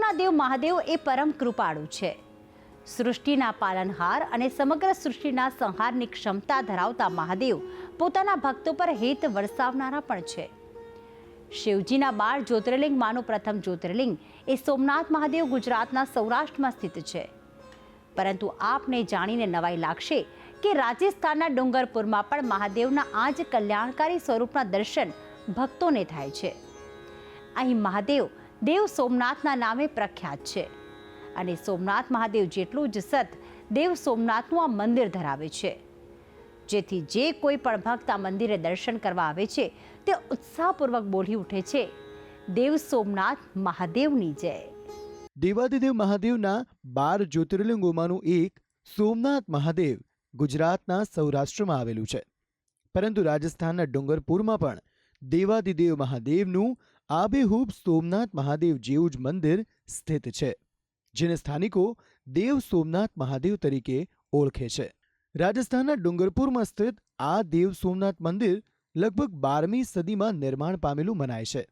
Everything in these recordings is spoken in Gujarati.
દેવોના દેવ મહાદેવ એ પરમ કૃપાળુ છે. સૃષ્ટિના પાલનહાર અને સમગ્ર સૃષ્ટિના સંહારની ક્ષમતા ધરાવતા મહાદેવ પોતાના ભક્તો પર હેત વરસાવનારા પણ છે. શિવજીના બાર જ્યોતિર્લિંગમાંનું પ્રથમ જ્યોતિર્લિંગ એ સોમનાથ મહાદેવ ગુજરાતના સૌરાષ્ટ્રમાં સ્થિત છે. પરંતુ આપને જાણીને નવાઈ લાગશે કે રાજસ્થાનના ડુંગરપુરમાં પણ મહાદેવના આ જ કલ્યાણકારી સ્વરૂપના દર્શન ભક્તોને થાય છે. અહીં મહાદેવ દેવ સોમનાથના નામે પ્રખ્યાત છે. અને સોમનાથ મહાદેવ જેટલું જ સત દેવ સોમનાથનું આ મંદિર ધરાવે છે. જેથી જે કોઈ પણ ભક્ત આ મંદિરે દર્શન કરવા આવે છે, તે ઉત્સાહપૂર્વક બોલી ઉઠે છે, દેવ સોમનાથ મહાદેવની જય. દેવાદિદેવ મહાદેવના બાર જ્યોતિર્લિંગોમાંનું એક સોમનાથ મહાદેવ ગુજરાતના સૌરાષ્ટ્રમાં આવેલું છે. પરંતુ રાજસ્થાનના ડુંગરપુરમાં પણ દેવાદિદેવ મહાદેવનું આબેહૂબ સોમનાથ મહાદેવ જેવું જ મંદિર સ્થિત છે, જેને સ્થાનિકો દેવ સોમનાથ મહાદેવ તરીકે ઓળખે છે. રાજસ્થાનના ડુંગરપુરમાં સ્થિત આ દેવ સોમનાથ મંદિર લગભગ બારમી સદીમાં નિર્માણ પામેલું મનાય છે.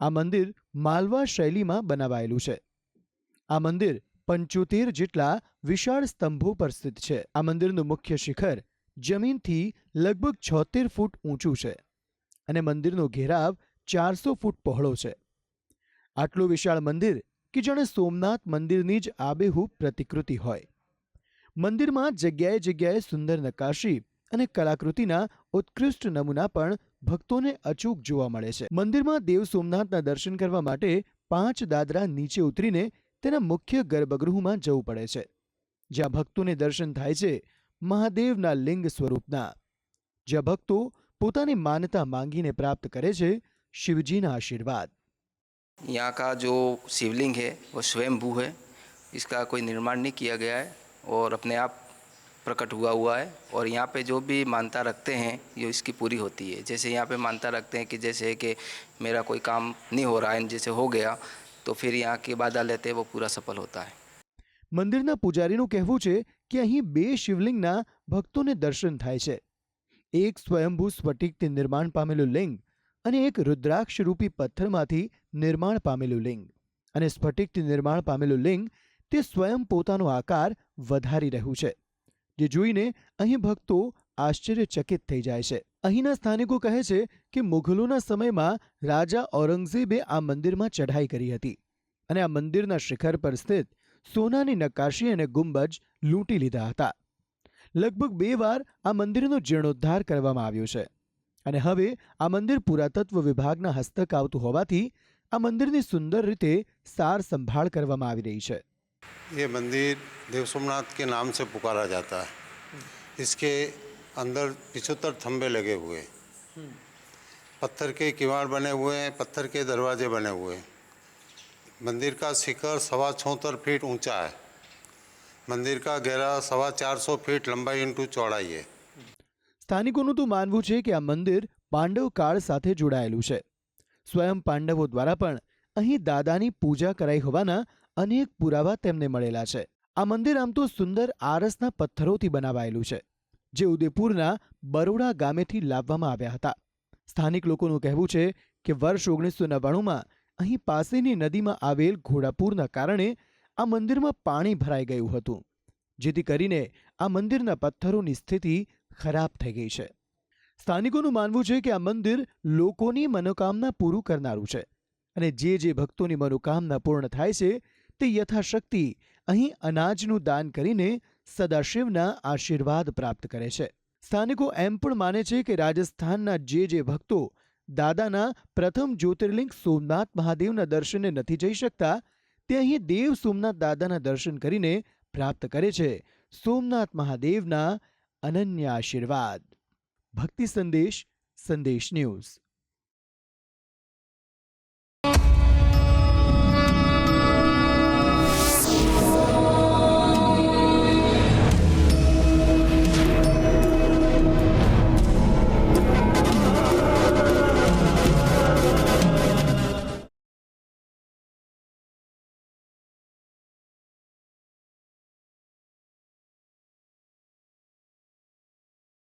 આ મંદિર માલવા શૈલીમાં બનાવાયેલું છે. આ મંદિર પંચોતેર જેટલા વિશાળ સ્તંભો પર સ્થિત છે. આ મંદિરનું મુખ્ય શિખર જમીનથી લગભગ છોતેર ફૂટ ઊંચું છે અને મંદિરનો ઘેરાવ ચારસો ફૂટ પહોળો છે. આટલું વિશાળ મંદિર કે જાણે સોમનાથ મંદિરની જ આબેહૂબ પ્રતિકૃતિ હોય. મંદિરમાં જગ્યાએ જગ્યાએ સુંદર નકાશી અને કલાકૃતિના ઉત્કૃષ્ટ નમૂના પણ ભક્તોને અચૂક જોવા મળે છે. મંદિરમાં દેવ સોમનાથના દર્શન કરવા માટે પાંચ દાદરા નીચે ઉતરીને તેના મુખ્ય ગર્ભગૃહમાં જવું પડે છે. જ્યાં ભક્તોને દર્શન થાય છે મહાદેવના લિંગ સ્વરૂપના. જ્યાં ભક્તો પોતાની માનતા માંગીને પ્રાપ્ત કરે છે શિવજીના આશીર્વાદ यहाँ का जो शिवलिंग है वो स्वयंभू है इसका कोई निर्माण नहीं किया गया है और अपने आप प्रकट हुआ हुआ है और यहाँ पे जो भी मानता रखते हैं ये इसकी पूरी होती है जैसे यहाँ पे मानता रखते हैं कि जैसे कि मेरा कोई काम नहीं हो रहा है जैसे हो गया तो फिर यहाँ की बाधा लेते हैं वो पूरा सफल होता है મંદિરના પૂજારીનું કહેવું છે કે અહીં બે શિવલિંગના ભક્તોને દર્શન થાય છે એક સ્વયંભૂ સ્ફટિકથી નિર્માણ પામેલું લિંગ અને એક રુદ્રાક્ષરૂપી પથ્થરમાંથી નિર્માણ પામેલું લિંગ. અને સ્ફટિકથી નિર્માણ પામેલું લિંગ તે સ્વયં પોતાનો આકાર વધારી રહ્યું છે, જે જોઈને અહીં ભક્તો આશ્ચર્યચકિત થઈ જાય છે. અહીંના સ્થાનિકો કહે છે કે મુઘલોના સમયમાં રાજા ઔરંગઝેબે આ મંદિરમાં ચઢાઈ કરી હતી અને આ મંદિરના શિખર પર સ્થિત સોનાની નકાશી અને ગુંબજ લૂંટી લીધા હતા. લગભગ બે વાર આ મંદિરનો જીર્ણોદ્ધાર કરવામાં આવ્યો છે. અને હવે આ મંદિર પુરાતત્વ વિભાગના હસ્તક આવતું હોવાથી આ મંદિરની સુંદર રીતે સાર સંભાળ કરવામાં આવી રહી છે ये मंदिर देव सोमनाथ के नाम से पुकारा जाता है इसके अंदर पिछहत्तर थंबे लगे हुए हैं पत्थर के किवाड़ बने हुए हैं पत्थर के दरवाजे बने हुए हैं मंदिर का शिखर सवा छोहत्तर फीट ऊंचा है मंदिर का गहरा सवा चार सौ फीट लंबाई इंटू चौड़ाई है સ્થાનિકોનું તો માનવું છે કે આ મંદિર પાંડવ કાળ સાથે જોડાયેલું છે. સ્વયં પાંડવો દ્વારા પણ અહીં દાદાની પૂજા કરાઈ હોવાના અનેક પુરાવા તેમને મળેલા છે. આ મંદિર આમ તો સુંદર આરસના પથ્થરોથી બનાવાયેલું છે, જે ઉદયપુરના બરોડા ગામેથી લાવવામાં આવ્યા હતા. સ્થાનિક લોકોનું કહેવું છે કે વર્ષ ઓગણીસો નવ્વાણુંમાં અહીં પાસેની નદીમાં આવેલ ઘોડાપુરના કારણે આ મંદિરમાં પાણી ભરાઈ ગયું હતું, જેથી કરીને આ મંદિરના પથ્થરોની સ્થિતિ ખરાબ થઈ ગઈ છે. સ્થાનિકોનું માનવું છે કે આ મંદિર લોકોની મનોકામના પૂરું કરનારું છે અને જે જે ભક્તોની મનોકામના પૂર્ણ થાય છે તે યથાશક્તિ અહીં અનાજનું દાન કરીને સદાશિવના આશીર્વાદ પ્રાપ્ત કરે છે. સ્થાનિકો એમ પણ માને છે કે રાજસ્થાનના જે જે ભક્તો દાદાના પ્રથમ જ્યોતિર્લિંગ સોમનાથ મહાદેવના દર્શને નથી જઈ શકતા, તે અહીં દેવ સોમનાથ દાદાના દર્શન કરીને પ્રાપ્ત કરે છે. સોમનાથ મહાદેવના અનન્ય આશીર્વાદ ભક્તિ સંદેશ સંદેશ ન્યૂઝ.